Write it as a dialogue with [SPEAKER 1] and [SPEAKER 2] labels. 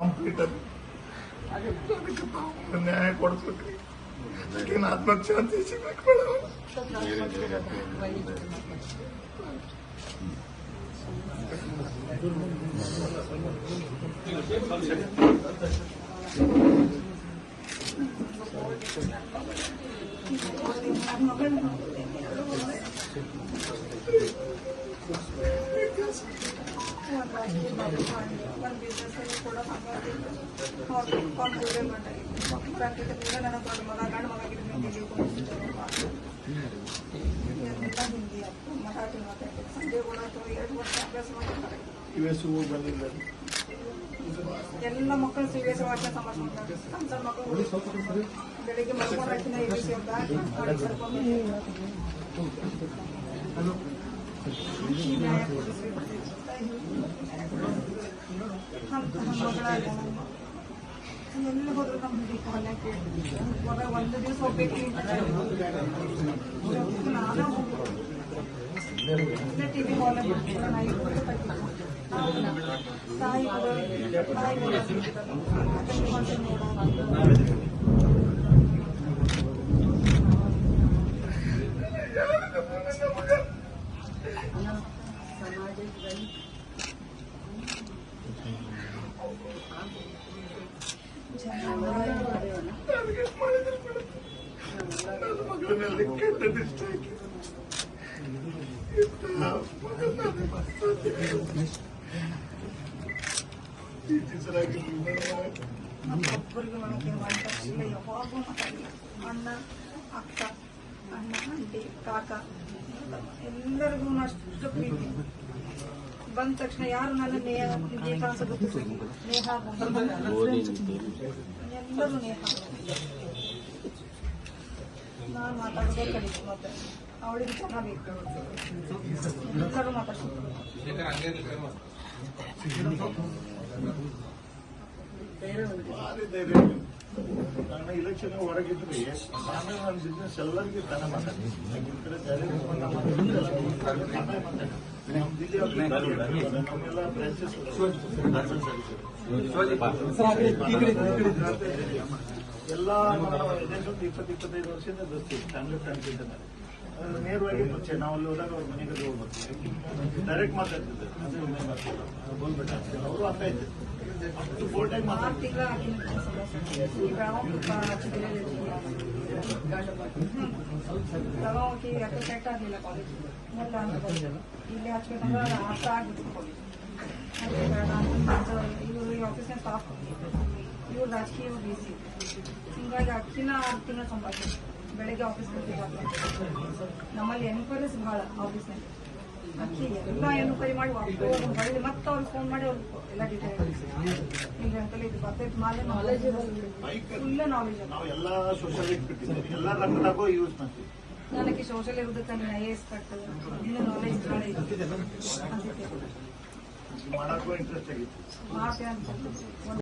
[SPEAKER 1] कंप्लीटर तो तो न्याय को लेकिन आत्महत्या से मैं खड़ा
[SPEAKER 2] हूँ। Thank you. ರಾಜಕೀಯ ಮಾಡಿ ಒಂದು ಬಿಸ್ನೆಸ್ ಕೂಡ ಮಾಡಿ ಪ್ರಾಕ್ಟಿಕಲ್ ನನ್ನ ದೊಡ್ಡ ಮಗ ಗಂಡು ಮಗ ಎಲ್ಲ ಹಿಂದಿ ಮರಾಠಿ ಮಾತಾಡ್ತಾರೆ ಸಂಜೆ ಕೂಡ ಅಥವಾ ಎರಡು ವರ್ಷ ಅಭ್ಯಾಸ ಮಾಡ್ತಾರೆ ಎಲ್ಲ ಮಕ್ಕಳು ಸಿ ಬಿ ಎಸ್ ಭಾಷೆ ಸಮಾಜ ಮಾಡ್ತಾರೆ ಸಣ್ಣ ಸಣ್ಣ ಮಕ್ಕಳು ಬೆಳಿಗ್ಗೆ ಮಲ್ಕೊಂಡು ಹಾಕಿನ ಎ ಬಿ ಸಿ ಅಂತ ಎಲ್ಲಿ ಹೋದ್ರು ನಮ್ಮ ಹಿಡಿ ಕಾಲಕ್ಕೆ ಹೊರ ಒಂದು ದಿವಸ ಹೋಗ್ಬೇಕು ನಾನು ಹೋಗ್ಬೇಕು ಇಲ್ಲೇ ಟಿವಿ ಹಾಲ್ ನಾಯಿ ತಾಯಿ ತಾಯಿ
[SPEAKER 1] ಟಾರ್ಗೆಟ್
[SPEAKER 2] ನಮ್ಮೊಬ್ಬರಿಗೆ ನನಗೆ ಒಂದು ತಕ್ಷಣ ಯಾವಾಗೂ ಮಾತಾಡಿಲ್ಲ ಅಣ್ಣ ಅಕ್ಕ ಅಣ್ಣ ಆಂಟಿ ಕಾಕ ಎಲ್ಲರಿಗೂ ಅಷ್ಟು ಪ್ರೀತಿ ಬಂದ ತಕ್ಷಣ ಯಾರು ನನ್ನ ಅಂತ ಎಲ್ಲರೂ ನೇಹ. ನಾನು ಮಾತಾಡೋದೇ ಮತ್ತೆ ಅವಳಿಗೆ ಚೆನ್ನಾಗಿತ್ತು ಎಲ್ಲರೂ ಮಾತಾಡ್ತಾರೆ
[SPEAKER 1] ನನ್ನ ಇಲೆಕ್ಷನ್ ಹೊರಗಿದ್ರಿ ನಾನು ನನ್ನ ಬಿಸ್ನೆಸ್ ಎಲ್ಲರಿಗೂ ತನ ಧೈರ್ಯ ಎಲ್ಲ ಇಪ್ಪತ್ತು ಇಪ್ಪತ್ತೈದು ವರ್ಷದಿಂದ ದೋಸ್ತಿ ಫ್ಯಾಮಿಲಿ ಫ್ರೆಂಡ್ಸ್ ಇದ್ದಾರೆ ನೇರವಾಗಿ ಮುಂಚೆ ನಾವು ಅಲ್ಲಿ ಹೋದಾಗ ಅವ್ರ ಮನೆಗೆ ಹೋಗ್ಬೇಕು ಡೈರೆಕ್ಟ್ ಮಾತಾಡ್ತಿದ್ದೆ ಅವರು ಅರ್ಥ ಆಯ್ತು ಅಷ್ಟು ಬೋಲ್ಟಾಗಿ ಮಾತಾಡ್ತಿದ್ದೆ
[SPEAKER 2] ಬೆಳಗಾವಿ ಯಾಕೆ ಸೆಟ್ ಆಗಲಿಲ್ಲ ಕಾಲೇಜ್ ಮೊದಲ ಇಲ್ಲಿ ಹಚ್ಬೇಕಂದ್ರೆ ಅರ್ಥ ಆಗ್ಬಿಟ್ಟು ಕಾಲೇಜ್ ಇವರು ಈ ಆಫೀಸ್ನ ಸ್ಟಾಫ್ ಇವ್ರು ರಾಜಕೀಯ ಬಿ ಸಿ ಹಿಂಗಾಗಿ ಅಕ್ಕಿನ ಆರು ತಿಂಗಳ ಸಂಪಾದನೆ ಬೆಳಗ್ಗೆ ಆಫೀಸ್ ನಮ್ಮಲ್ಲಿ ಎನ್ಕ್ವೈರೀಸ್ ಭಾಳ ಆಫೀಸ್ನಲ್ಲಿ ಅಕ್ಕಿ ಎಲ್ಲ ಎನ್ಕ್ವೈರಿ ಮಾಡಿ ಹೊಳ್ಳಿ ಮತ್ತೆ ಅವ್ರಿಗೆ ಫೋನ್ ಮಾಡಿ ಅವ್ರು ಎಲ್ಲ ಡೀಟೇಲ್ ಈಗ ಅಂಕಲ್ ಇದು ಬರ್ತೈತೆ. ಮಾಲೆ ನಾಲೆಜ್ ಫುಲ್ ನಾಲೆಜ್
[SPEAKER 1] ನಾವು ಎಲ್ಲ ರಂಗದಾಗೂ ಯೂಸ್ ಮಾಡ್ತೀವಿ.
[SPEAKER 2] ನನಗೆ ಸೋಷಲ್ ಇರೋದಕ್ಕೆ ಐ ಎಸ್ ಕಟ್ ಇನ್ನು ನಾಲೆಜ್ ಭಾಳ ಇದೆ
[SPEAKER 1] ಮಾಡಕ್ಕೂ ಇಂಟ್ರೆಸ್ಟ್ ಆಗಿತ್ತು
[SPEAKER 2] ಮಾಡ್ತೇನೆ ಅಂತ